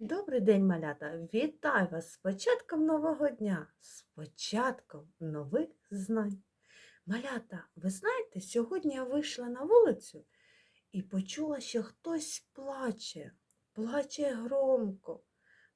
Добрий день, малята! Вітаю вас з початком нового дня, з початком нових знань. Малята, ви знаєте, сьогодні я вийшла на вулицю і почула, що хтось плаче, плаче громко,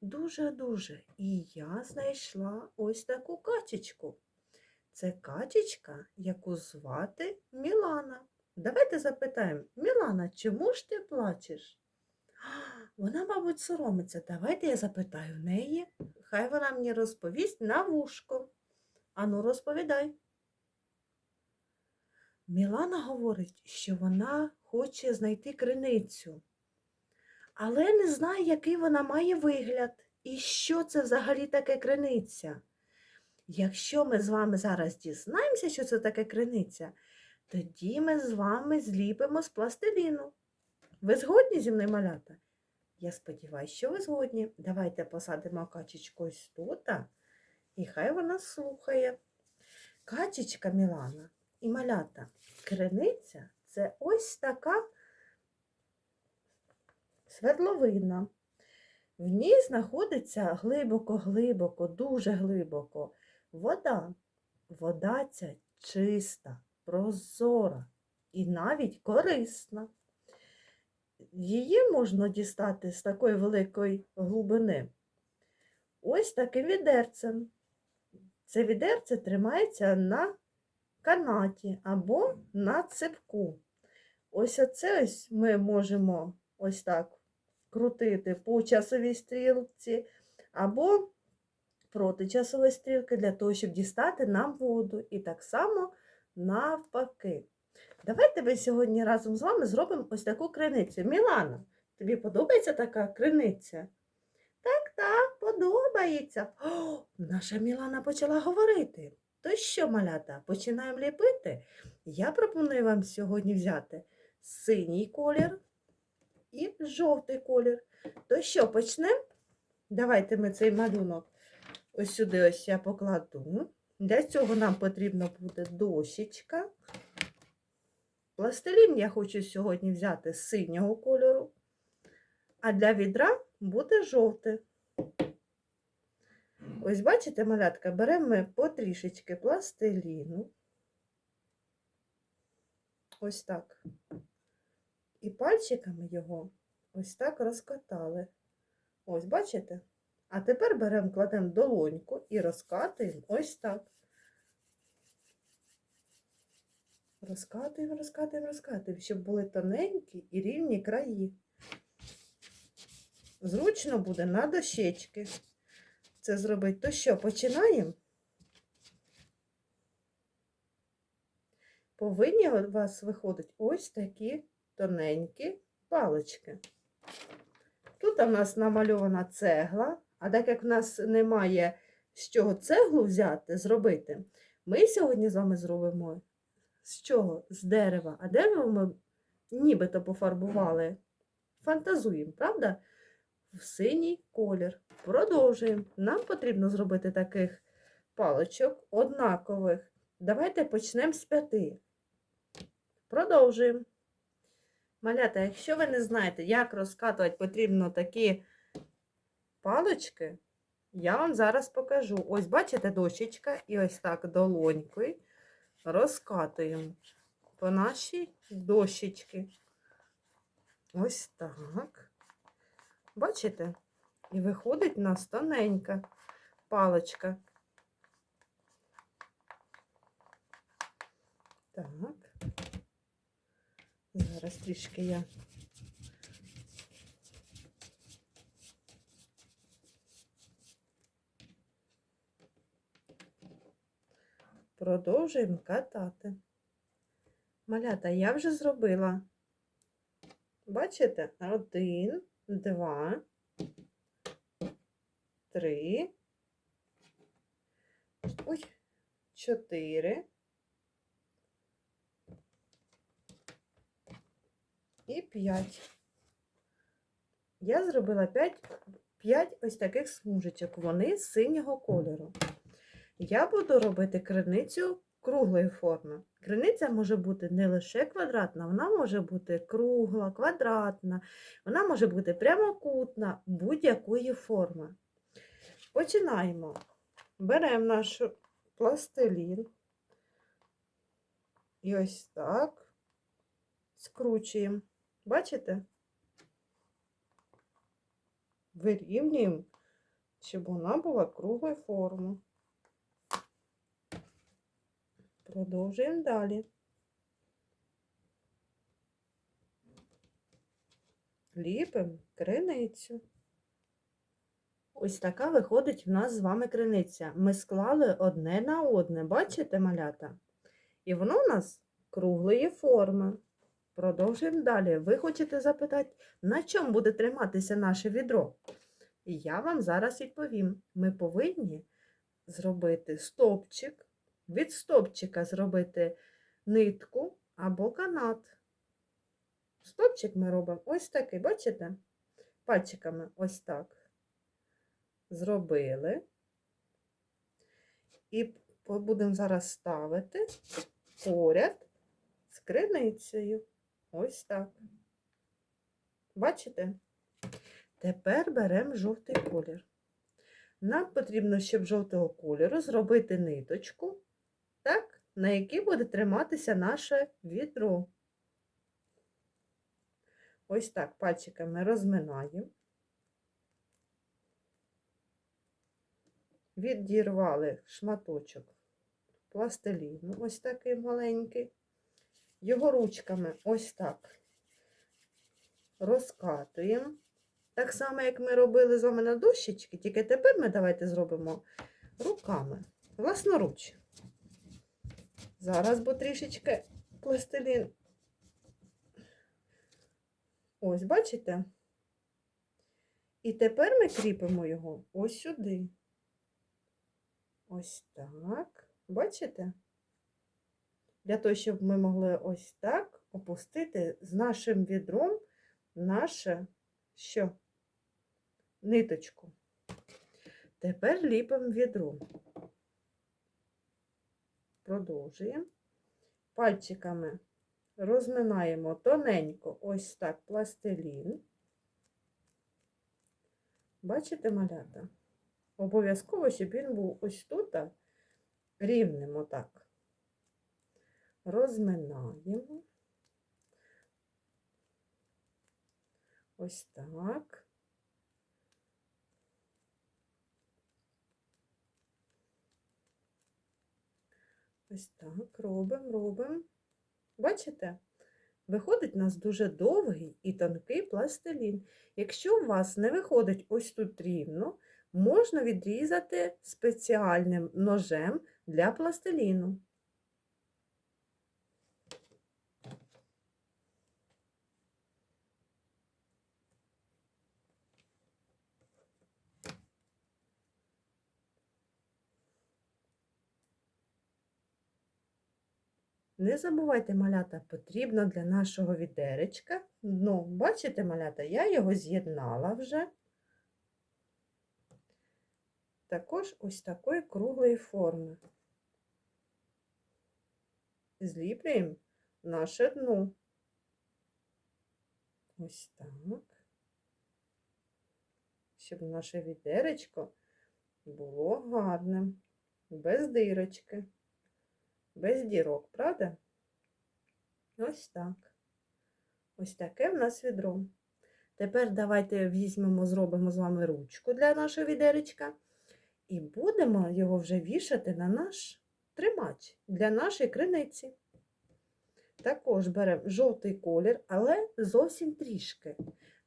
дуже-дуже. І я знайшла ось таку качечку. Це качечка, яку звати Мілана. Давайте запитаємо, Мілана, чому ж ти плачеш? Вона, мабуть, соромиться. Давайте я запитаю в неї. Хай вона мені розповість на вушко. Ану, розповідай. Мілана говорить, що вона хоче знайти криницю, але не знає, який вона має вигляд і що це взагалі таке криниця. Якщо ми з вами зараз дізнаємося, що це таке криниця, тоді ми з вами зліпимо з пластиліну. Ви згодні зі мною малята? Я сподіваюся, що ви згодні. Давайте посадимо качечку ось тут, і хай вона слухає. Качечка Мілана і малята. Криниця це ось така свердловина. В ній знаходиться глибоко-глибоко, дуже глибоко вода. Вода ця чиста, прозора і навіть корисна. Її можна дістати з такої великої глибини. Ось таким відерцем. Це відерце тримається на канаті або на цепку. Ось оце ось ми можемо ось так крутити по часовій стрілці або проти часової стрілки для того, щоб дістати нам воду. І так само навпаки. Давайте ми сьогодні разом з вами зробимо ось таку криницю. Мілана, тобі подобається така криниця? Так, так, подобається. О, наша Мілана почала говорити. То що, малята, починаємо ліпити? Я пропоную вам сьогодні взяти синій колір і жовтий колір. То що, почнемо? Давайте ми цей малюнок ось сюди ось я покладу. Для цього нам потрібна буде дощечка. Пластилін я хочу сьогодні взяти синього кольору, а для відра буде жовте. Ось бачите, малятка, беремо ми потрішечки пластиліну. Ось так. І пальчиками його ось так розкатали. Ось, бачите? А тепер беремо, кладемо долоньку і розкатуємо ось так. Розкатуємо, розкатуємо, розкатуємо, щоб були тоненькі і рівні краї. Зручно буде на дощечки це зробити. То що, починаємо? Повинні у вас виходить ось такі тоненькі палички. Тут у нас намальована цегла, а так як в нас немає з чого цеглу взяти, зробити, ми сьогодні з вами зробимо з чого? З дерева. А дерево ми нібито пофарбували. Фантазуємо, правда? В синій колір. Продовжуємо. Нам потрібно зробити таких паличок однакових. Давайте почнемо з п'яти. Продовжуємо. Малята, якщо ви не знаєте, як розкатувати потрібно такі палички, я вам зараз покажу. Ось, бачите, дощечка, і ось так долонькою розкатуємо по нашій дощечці. Ось так. Бачите? І виходить у нас тоненька паличка. Так. Зараз трішки я. Продовжуємо катати. Малята, я вже зробила. Бачите? Один, два, три, ой, чотири. І п'ять. Я зробила п'ять, ось таких смужечок. Вони синього кольору. Я буду робити криницю круглої форми. Криниця може бути не лише квадратна, вона може бути кругла, квадратна, вона може бути прямокутна, будь-якої форми. Починаємо. Беремо наш пластилін і ось так скручуємо. Бачите? Вирівнюємо, щоб вона була круглої форми. Продовжуємо далі. Ліпимо криницю. Ось така виходить в нас з вами криниця. Ми склали одне на одне, бачите, малята? І воно у нас круглої форми. Продовжуємо далі. Ви хочете запитати, на чому буде триматися наше відро? І я вам зараз відповім. Ми повинні зробити стовпчик, від стовпчика зробити нитку або канат. Стовпчик ми робимо ось такий, бачите? Пальчиками ось так. Зробили. І будемо зараз ставити поряд з криницею. Ось так. Бачите? Тепер беремо жовтий колір. Нам потрібно, щоб жовтого кольору зробити ниточку, так, на якій буде триматися наше відро. Ось так пальчиками розминаємо. Відірвали шматочок пластиліну, ось такий маленький. Його ручками ось так розкатуємо. Так само, як ми робили з вами на дощечки, тільки тепер ми давайте зробимо руками, власноруч. Зараз, бо трішечки пластилін. Ось, бачите? І тепер ми кріпимо його ось сюди. Ось так. Бачите? Для того, щоб ми могли ось так опустити з нашим відром наше що? Ниточку. Тепер ліпимо відро. Продовжуємо. Пальчиками розминаємо тоненько ось так пластилін. Бачите, малята? Обов'язково, щоб він був ось тут рівним отак. Розминаємо. Ось так. Ось так, робимо, робимо. Бачите? Виходить у нас дуже довгий і тонкий пластилін. Якщо у вас не виходить ось тут рівно, можна відрізати спеціальним ножем для пластиліну. Не забувайте, малята, потрібно для нашого відеречка. Ну, бачите, малята, я його з'єднала вже. Також ось такої круглої форми. Зліплюємо наше дно. Ось так. Щоб наше відеречко було гарним, без дирочки без дірок, правда? Ось так. Ось таке в нас відро. Тепер давайте візьмемо, зробимо з вами ручку для нашого відеречка. І будемо його вже вішати на наш тримач для нашої криниці. Також беремо жовтий колір, але зовсім трішки,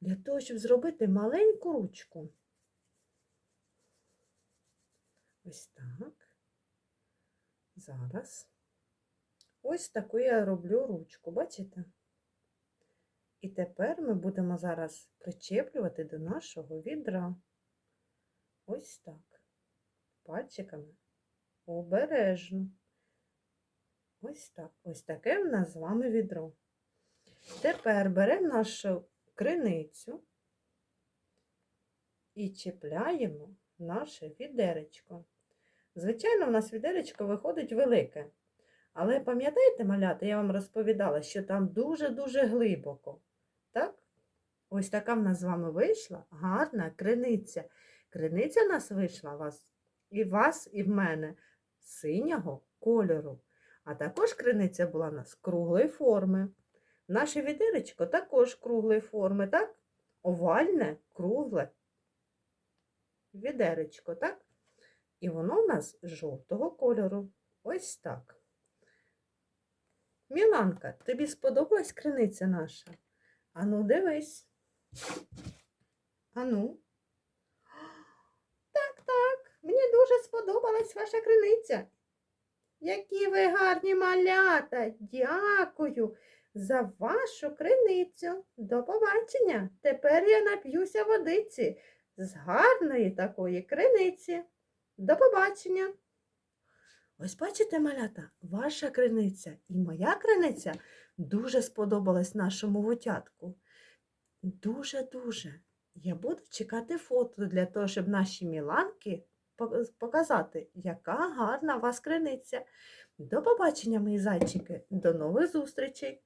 для того, щоб зробити маленьку ручку. Ось так. Зараз. Ось таку я роблю ручку, бачите? І тепер ми будемо зараз причеплювати до нашого відра. Ось так. Пальчиками обережно. Ось так. Ось таке в нас з вами відро. Тепер беремо нашу криницю і чіпляємо наше відеречко. Звичайно, у нас відеречко виходить велике. Але пам'ятаєте, малята, я вам розповідала, що там дуже-дуже глибоко. Так? Ось така в нас з вами вийшла гарна криниця. Криниця в нас вийшла вас, і вас, і в мене синього кольору. А також криниця була в нас круглої форми. Наше відеречко також круглої форми, так? Овальне, кругле відеречко, так? І воно в нас жовтого кольору. Ось так. Міланка, тобі сподобалась криниця наша? Ану, дивись. Ану. Так, так, мені дуже сподобалась ваша криниця. Які ви гарні малята! Дякую за вашу криницю. До побачення. Тепер я нап'юся водиці з гарної такої криниці. До побачення. Ось бачите, малята, ваша криниця і моя криниця дуже сподобалась нашому вутятку. Дуже-дуже. Я буду чекати фото для того, щоб наші міланки показати, яка гарна у вас криниця. До побачення, мої зайчики. До нових зустрічей!